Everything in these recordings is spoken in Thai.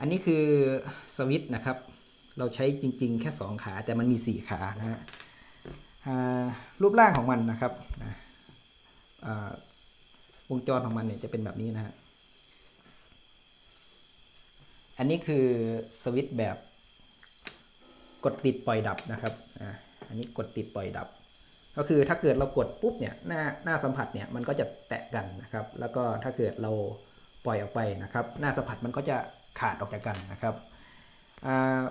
อันนี้คือสวิตช์นะครับ เราใช้จริงๆ แค่ 2 ขา แต่มันมี 4 ขานะฮะรูปร่างของมันนะครับนะวงจรของมันเนี่ยจะเป็นแบบนี้นะฮะ อันนี้คือสวิตช์แบบกดติดปล่อยดับนะครับ อันนี้กดติดปล่อยดับ ก็คือถ้าเกิดเรากดปุ๊บเนี่ยหน้าหน้าสัมผัสเนี่ยมันก็จะแตะกันนะครับ แล้วก็ถ้าเกิดเราปล่อยออกไปนะครับ หน้าสัมผัสมันก็จะ ขาดออกจากกันนะครับ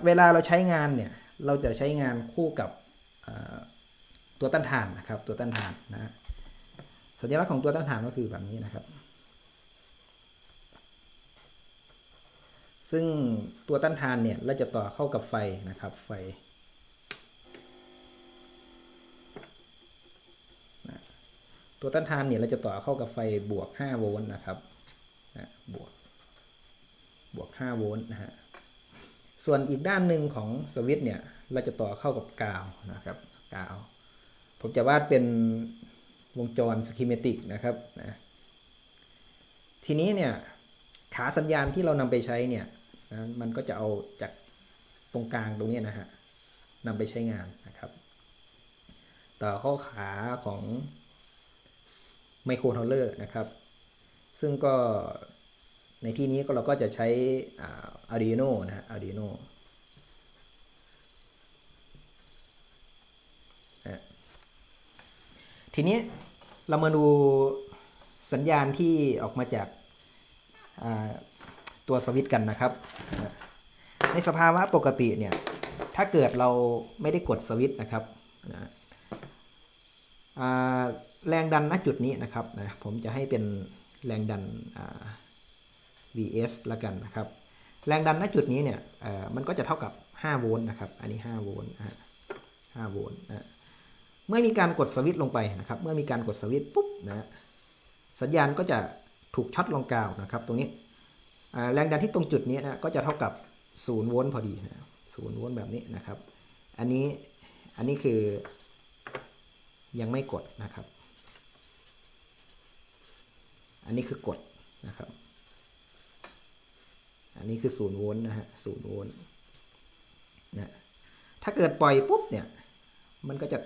เวลาเราใช้งานเนี่ยเราจะใช้งานคู่กับตัวต้านทานนะครับ ตัวต้านทานนะสัญลักษณ์ของตัวต้านทานก็คือแบบนี้นะครับ ซึ่งตัวต้านทานเนี่ยเราจะต่อเข้ากับไฟนะครับไฟตัวต้านทานเนี่ยเราจะต่อเข้ากับไฟบวก 5 โวลต์นะครับนะบวก บวก5โวลต์นะฮะส่วนอีกด้านหนึ่งของสวิตช์เนี่ยเราจะต่อเข้ากับกาวนะครับกาว ผมจะวาดเป็นวงจรสกิมติกนะครับนะทีนี้เนี่ยขาสัญญาณที่เรานำไปใช้เนี่ยนะมันก็จะเอาจากตรงกลางตรงนี้นะฮะนำไปใช้งานนะครับ ต่อข้าขาของไมโครโทรลเลอร์นะครับ ซึ่งก็ ในที่นี้ก็เราก็จะใช้อา Arduino นะฮะ Arduino นะทีนี้เรามาดูสัญญาณที่ออกมาจากาตัวสวิตช์กันนะครับ ในสภาวะปกติเนี่ย ถ้าเกิดเราไม่ได้กดสวิตช์นะครับนะแรงดันณจุดนี้นะครับนะผมจะให้เป็นแรงดันอ่า vs ละกันนะครับ แรงดันณจุดนี้เนี่ยมันก็จะเท่ากับ 5 โวลต์นะครับ อันนี้ 5 โวลต์5โวลต์นะเมื่อมีการกดสวิตช์ลงไปนะครับ เมื่อมีการกดสวิตช์ปุ๊บนะสัญญาณก็จะถูกช็อตลงกาวนะครับ ตรงนี้แรงดันที่ตรงจุดนี้นะก็จะเท่ากับ 0 โวลต์พอดีนะศูนย์โวลต์แบบนี้นะครับ อันนี้อันนี้คือยังไม่กดนะครับ อันนี้คือกด อันนี้คือ0โวลต์นะฮะศูนย์โวลต์นะถ้าเกิดปล่อยปุ๊บเนี่ย มันก็จะ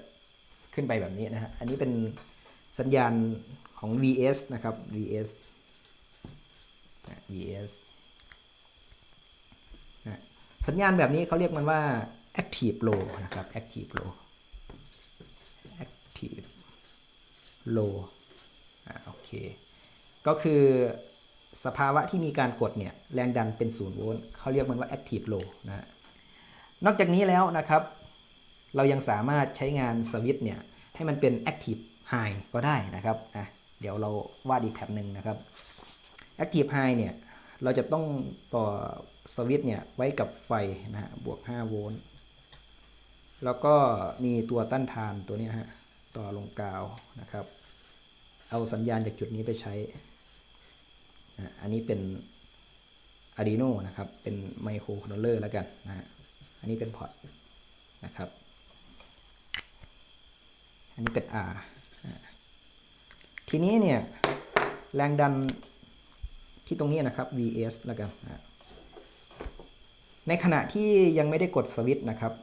ขึ้นไปแบบนี้นะฮะ อันนี้เป็นสัญญาณของ VS นะครับ VS VS นะสัญญาณแบบนี้เขาเรียกมันว่า active low นะครับ active low active low อ่าโอเค ก็คือ สภาวะที่มีการกดเนี่ยแรงดันเป็น0โวลต์เขาเรียกมันว่า active low นะฮะนอกจากนี้แล้วนะครับ เรายังสามารถใช้งานสวิตช์เนี่ยให้มันเป็น active high ก็ได้นะครับอะเดี๋ยวเราวาดอีกแถบหนึ่งนะครับ active high เนี่ยเราจะต้องต่อสวิตช์เนี่ยไว้กับไฟนะฮะบวก 5 โวลต์แล้วก็มีตัวต้านทานตัวนี้ฮะต่อลงกาวนะครับ เอาสัญญาณจากจุดนี้ไปใช้ อันนี้เป็น Arduino นะครับ เป็นไมโครคอนโทรลเลอร์แล้วกันนะฮะอันนี้เป็นพอร์ตนะครับ อันนี้เป็น R ทีนี้เนี่ยแรงดันที่ตรงนี้นะครับ Vs แล้วกันนะในขณะที่ยังไม่ได้กดสวิตช์นะครับ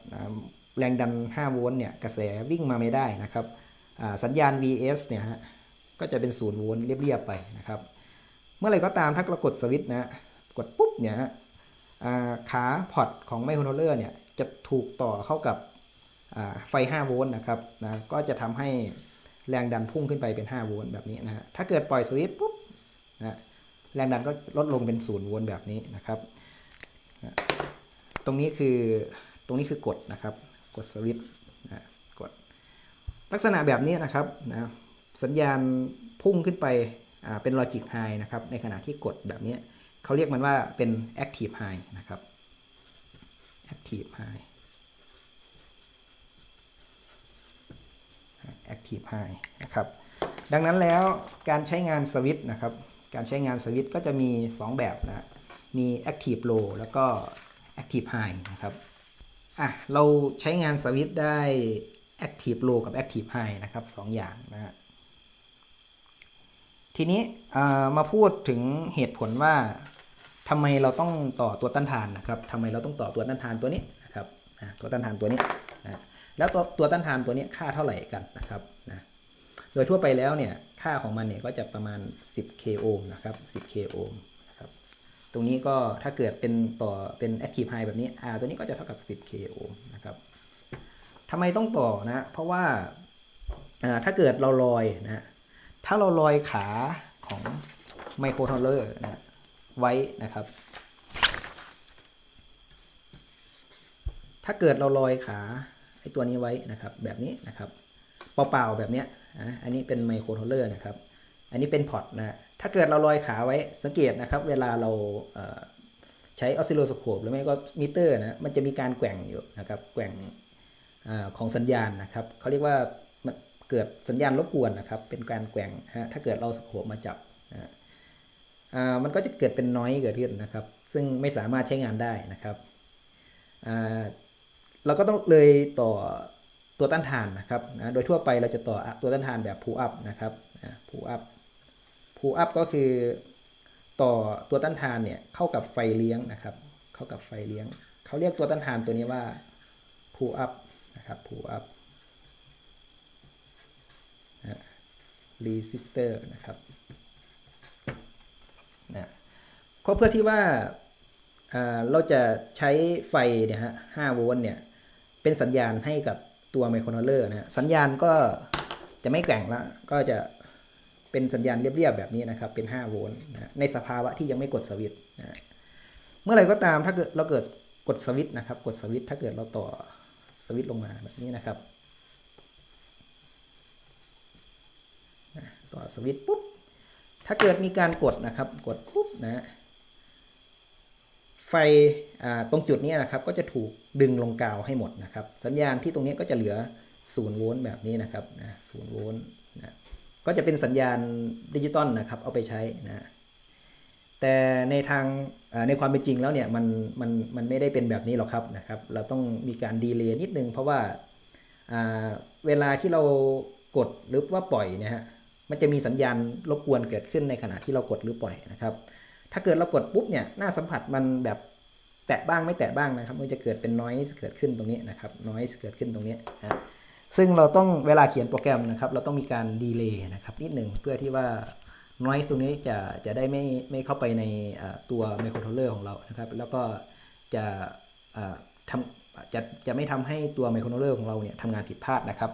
แรงดัน 5 โวลต์เนี่ยกระแสวิ่งมาไม่ได้นะครับ สัญญาณ Vs เนี่ยฮะก็จะเป็น 0 โวลต์เรียบๆไปนะครับ มื่อไรก็ตามถ้าเรากดสวิตช์นะกดปุ๊บเนี่ยขาพอร์ตของไมโครโทรลเลอร์เนี่ยจะถูกต่อเข้ากับไฟ 5 โวลต์นะครับนะก็จะทำให้แรงดันพุ่งขึ้นไปเป็น 5 โวลต์แบบนี้นะฮะถ้าเกิดปล่อยสวิตช์ปุ๊บนะแรงดันก็ลดลงเป็น 0 โวลต์แบบนี้นะครับนะตรงนี้คือตรงนี้คือกดนะครับ กดสวิตช์นะกดลักษณะแบบนี้นะครับนะสัญญาณพุ่งขึ้นไป เป็น logic high นะครับ ในขณะที่กดแบบนี้เขาเรียกมันว่าเป็น active high นะครับ active high active high นะครับ ดังนั้นแล้วการใช้งานสวิตช์นะครับ การใช้งานสวิตช์ก็จะมี 2 แบบนะ มี active low แล้วก็ active high นะครับ อะ เราใช้งานสวิตช์ได้ active low กับ active high นะครับสองอย่างนะฮะ ทีนี้มาพูดถึงเหตุผลว่าทำไมเราต้องต่อตัวต้านทานนะครับทำไมเราต้องต่อตัวต้านทานตัวนี้นะครับตัวต้านทานตัวนี้นะแล้วตัวตัวต้านทานตัวนี้ค่าเท่าไหร่กันนะครับนะโดยทั่วไปแล้วเนี่ยค่าของมันเนี่ยก็จะประมาณ 10 k โอห์มนะครับ 10 k โอห์มนะครับตรงนี้ก็ถ้าเกิดเป็นต่อเป็น active high แบบนี้ R ตัวนี้ก็จะเท่ากับ 10 k โอห์มนะครับทำไมต้องต่อนะ เพราะว่าถ้าเกิดเราลอยนะ ถ้าเราลอยขาของไมโครโทรลเลอร์นะไว้นะครับ ถ้าเกิดเราลอยขาไอตัวนี้ไว้นะครับ แบบนี้นะครับเปล่าๆแบบเนี้ยอันนี้เป็นไมโครโทรลเลอร์นะครับ อันนี้เป็นพอร์ตนะถ้าเกิดเราลอยขาไว้สังเกตนะครับ เวลาเราเใช้ออสซิลโลสโคปหรือไม่ก็มิเตอร์นะมันจะมีการแกว่งอยู่นะครับแกว่งอของสัญญาณนะครับเขาเรียกว่า เกิดสัญญาณรบกวนนะครับ เป็นการแกว่งฮะถ้าเกิดเราสโคปมาจับนะอ่ามันก็จะเกิดเป็นน้อยเกิดขึ้นนะครับ ซึ่งไม่สามารถใช้งานได้นะครับอ่าเราก็ต้องเลยต่อตัวต้านทานนะครับนะโดยทั่วไปเราจะต่อตัวต้านทานแบบ pull up นะครับนะ pull up pull up ก็คือต่อตัวต้านทานเนี่ยเข้ากับไฟเลี้ยงนะครับ เข้ากับไฟเลี้ยง เขาเรียกตัวต้านทานตัวนี้ว่า pull up นะครับ pull up น resistor นะครับนะก็เพื่อที่ว่าเราจะใช้ไฟเนี่ยฮะ5โวลต์เนี่ยเป็นสัญญาณให้กับตัวไมโครโทรลเลอร์นะฮะสัญญาณก็จะไม่แกว่งละก็จะเป็นสัญญาณเรียบๆแบบนี้นะครับ เป็น 5 โวลต์นะในสภาวะที่ยังไม่กดสวิตช์นะเมื่อไหร่ก็ตามถ้าเกิดเราเกิดกดสวิตช์นะครับ กดสวิตช์ถ้าเกิดเราต่อสวิตช์ลงมาแบบนี้นะครับนะ ต่อสวิตช์ปุ๊บ ถ้าเกิดมีการกดนะครับ กดปุ๊บนะไฟตรงจุดนี้นะครับ ก็จะถูกดึงลงกาวให้หมดนะครับ สัญญาณที่ตรงนี้ก็จะเหลือ0โวลต์แบบนี้นะครับนะ0โวลต์นะก็จะเป็นสัญญาณดิจิตอลนะครับ เอาไปใช้นะแต่ในทางในความเป็นจริงแล้วเนี่ยมันมันมันไม่ได้เป็นแบบนี้หรอกครับนะครับ เราต้องมีการดีเลย์นิดนึง เพราะว่าเวลาที่เรากดหรือว่าปล่อยเนะฮะ มันจะมีสัญญาณรบกวนเกิดขึ้นในขณะที่เรากดหรือปล่อยนะครับ ถ้าเกิดเรากดปุ๊บเนี่ยหน้าสัมผัสมันแบบแตะบ้างไม่แตะบ้างนะครับ มันจะเกิดเป็น noise เกิดขึ้นตรงนี้นะครับ noise เกิดขึ้นตรงนี้นะซึ่งเราต้องเวลาเขียนโปรแกรมนะครับ เราต้องมีการดีเลย์นะครับนิดหนึ่งเพื่อที่ว่า noise ตรงนี้จะจะได้ไม่ไม่เข้าไปในตัวไมโครโทรลเลอร์ของเรานะครับ แล้วก็จะทำจะจะไม่ทำให้ตัวไมโครโทรลเลอร์ของเราเนี่ยทำงานผิดพลาดนะครับ